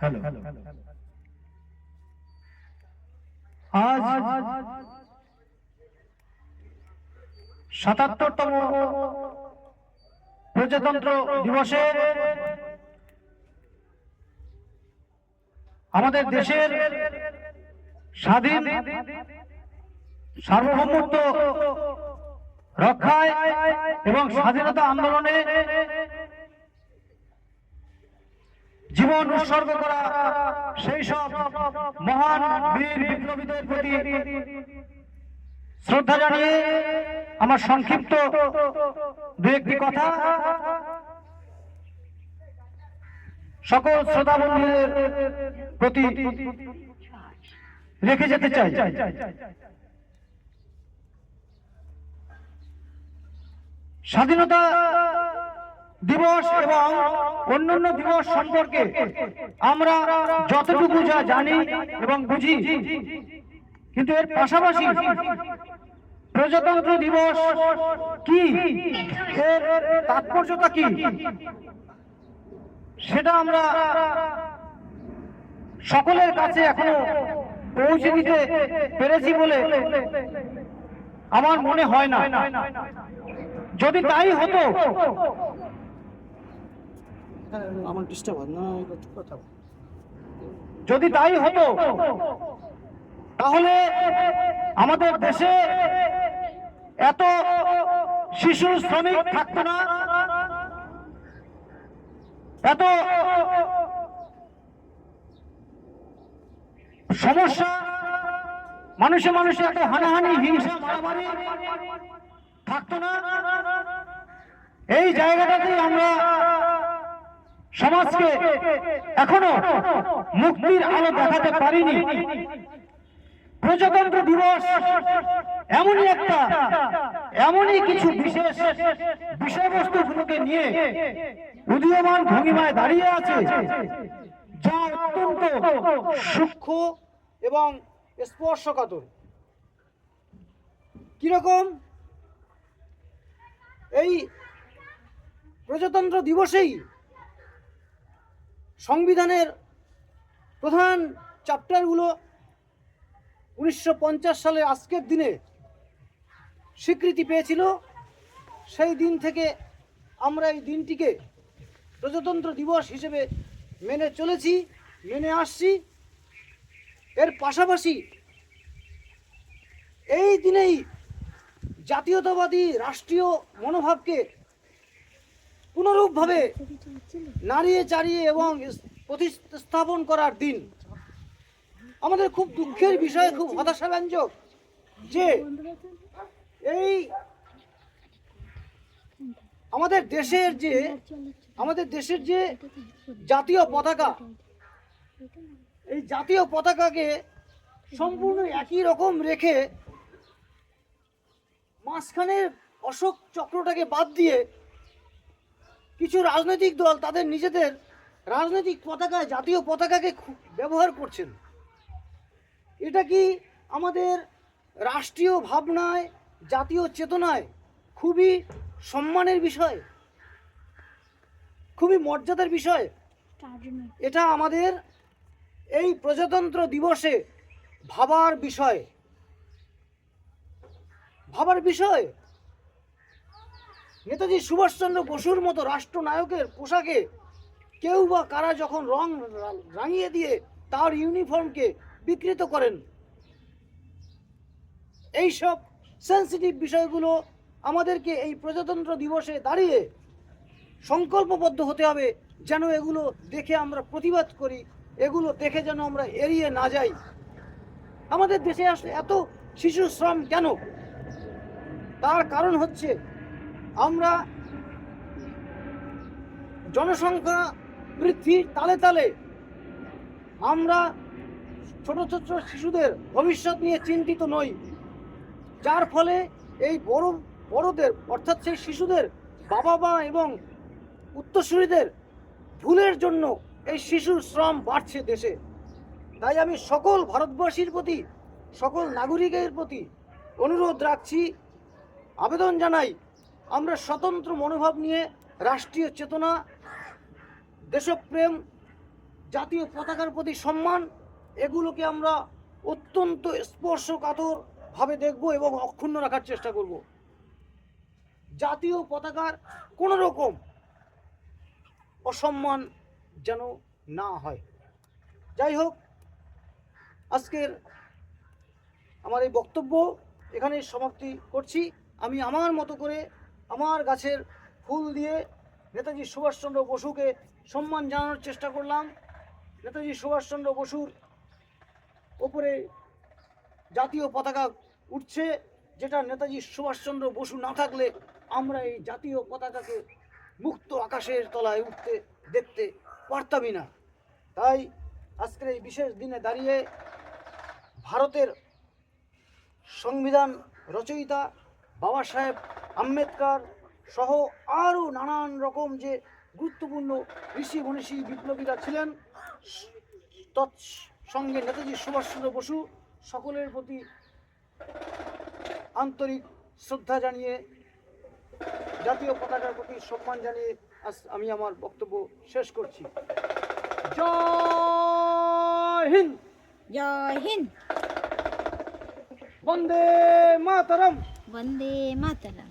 Hello. আজ সাতাত্তরতম প্রজাতন্ত্র দিবসে আমাদের দেশের স্বাধীন সার্বভৌমত্ব রক্ষায় এবং স্বাধীনতা আন্দোলনে জীবন উৎসর্গ করা সেই সব মহান বীর বিপ্লবীদের প্রতি শ্রদ্ধা জানিয়ে আমার সংক্ষিপ্ত দু একটি কথা। সকল শ্রোতা বন্ধুদের প্রতি রেখে যেতে চাই। স্বাধীনতা দিবস এবং অন্যান্য দিবস সম্পর্কে আমরা যতটুকু যা জানি এবং বুঝি, কিন্তু এর পাশাপাশি প্রজাতন্ত্র দিবস কি? এর তাৎপর্যতা কি? সেটা আমরা সকলের কাছে এখনও পৌঁছে দিতে পেরেছি বলে আমার মনে হয় না। যদি তাই হতো আমার ডিস্টার্ব হয় না কথা যদি তাই হতো, তাহলে আমাদের দেশে এত শিশু শ্রমিক থাকতো না, এত সমস্যা, মানুষে মানুষে এত হানাহানি, হিংসা, মারামারি থাকতো না। এই জায়গাটাতেই আমরা সমাজকে এখনও মুক্তির আলো দেখাতে পারিনি। প্রজাতন্ত্র দিবস এমনই একটা, এমনই কিছু বিশেষ বিষয়বস্তুগুলোকে নিয়ে উদীয়মান ভঙ্গিমায় দাঁড়িয়ে আছে, যা অত্যন্ত সূক্ষ্ম এবং স্পর্শকাতর। কীরকম? এই প্রজাতন্ত্র দিবসেই সংবিধানের প্রধান চ্যাপ্টারগুলো উনিশশো পঞ্চাশ সালে আজকের দিনে স্বীকৃতি পেয়েছিল। সেই দিন থেকে আমরা এই দিনটিকে প্রজাতন্ত্র দিবস হিসেবে মেনে চলেছি, মেনে আসছি। এর পাশাপাশি এই দিনেই জাতীয়তাবাদী রাষ্ট্রীয় মনোভাবকে পুনরূপভাবে নাড়িয়ে চাড়িয়ে এবং প্রতিস্থাপন করার দিন। আমাদের খুব দুঃখের বিষয়, খুব হতাশাব্যঞ্জক যে এই আমাদের দেশের যে আমাদের দেশের যে জাতীয় পতাকা, এই জাতীয় পতাকাকে সম্পূর্ণ একই রকম রেখে মাঝখানের অশোক চক্রটাকে বাদ দিয়ে কিছু রাজনৈতিক দল তাদের নিজেদের রাজনৈতিক পতাকায় জাতীয় পতাকাকে ব্যবহার করছেন। এটা কি আমাদের রাষ্ট্রীয় ভাবনায় জাতীয় চেতনায় খুবই সম্মানের বিষয়? খুবই মর্যাদার বিষয়? এটা আমাদের এই প্রজাতন্ত্র দিবসে ভাবার বিষয়। ভাবার বিষয়? নেতাজি সুভাষচন্দ্র বসুর মতো রাষ্ট্রনায়কের পোশাকে কেউ বা কারা যখন রং রাঙিয়ে দিয়ে তার ইউনিফর্মকে বিকৃত করেন। এইসব সেন্সিটিভ বিষয়গুলো আমাদেরকে এই প্রজাতন্ত্র দিবসে দাঁড়িয়ে সংকল্পবদ্ধ হতে হবে যেন এগুলো দেখে আমরা প্রতিবাদ করি, এগুলো দেখে যেন আমরা এড়িয়ে না যাই। আমাদের দেশে আসলে এত শিশু শ্রম কেন? তার কারণ হচ্ছে আমরা জনসংখ্যা বৃদ্ধির তালে তালে আমরা ছোট ছোট শিশুদের ভবিষ্যৎ নিয়ে চিন্তিত নই, যার ফলে এই বড়, বড়দের, অর্থাৎ সেই শিশুদের বাবা মা এবং উত্তরসূরিদের ভুলের জন্য এই শিশুর শ্রম বাড়ছে দেশে। তাই আমি সকল ভারতবাসীর প্রতি, সকল নাগরিকের প্রতি অনুরোধ রাখছি, আবেদন জানাই। আমরা স্বতন্ত্র মনোভাব নিয়ে রাষ্ট্রীয় চেতনা, দেশপ্রেম, জাতীয় পতাকার প্রতি সম্মান, এগুলোকে আমরা অত্যন্ত স্পর্শকাতরভাবে দেখব এবং অক্ষুণ্ণ রাখার চেষ্টা করব। জাতীয় পতাকার কোনো রকম অসম্মান যেন না হয়। যাই হোক, আজকের আমার এই বক্তব্য এখানে সমাপ্তি করছি। আমি আমার মতো করে আমার গাছের ফুল দিয়ে নেতাজি সুভাষচন্দ্র বসুকে সম্মান জানানোর চেষ্টা করলাম। নেতাজি সুভাষচন্দ্র বসুর ওপরে জাতীয় পতাকা উঠছে, যেটা নেতাজি সুভাষচন্দ্র বসু না থাকলে আমরা এই জাতীয় পতাকাকে মুক্ত আকাশের তলায় উঠতে দেখতে পারতামই না। তাই আজকের এই বিশেষ দিনে দাঁড়িয়ে ভারতের সংবিধান রচয়িতা বাবা সাহেব আম্বেদকর সহ আরও নানান রকম যে গুরুত্বপূর্ণ ঋষি মনীষী বিপ্লবীরা ছিলেন তৎসঙ্গে নেতাজি সুভাষচন্দ্র বসু সকলের প্রতি আন্তরিক শ্রদ্ধা জানিয়ে জাতীয় পতাকার প্রতি সম্মান জানিয়ে আজ আমি আমার বক্তব্য শেষ করছি। জয় হিন্দ! জয় হিন্দ! বন্দে মাতরম! বন্দে মাতরম!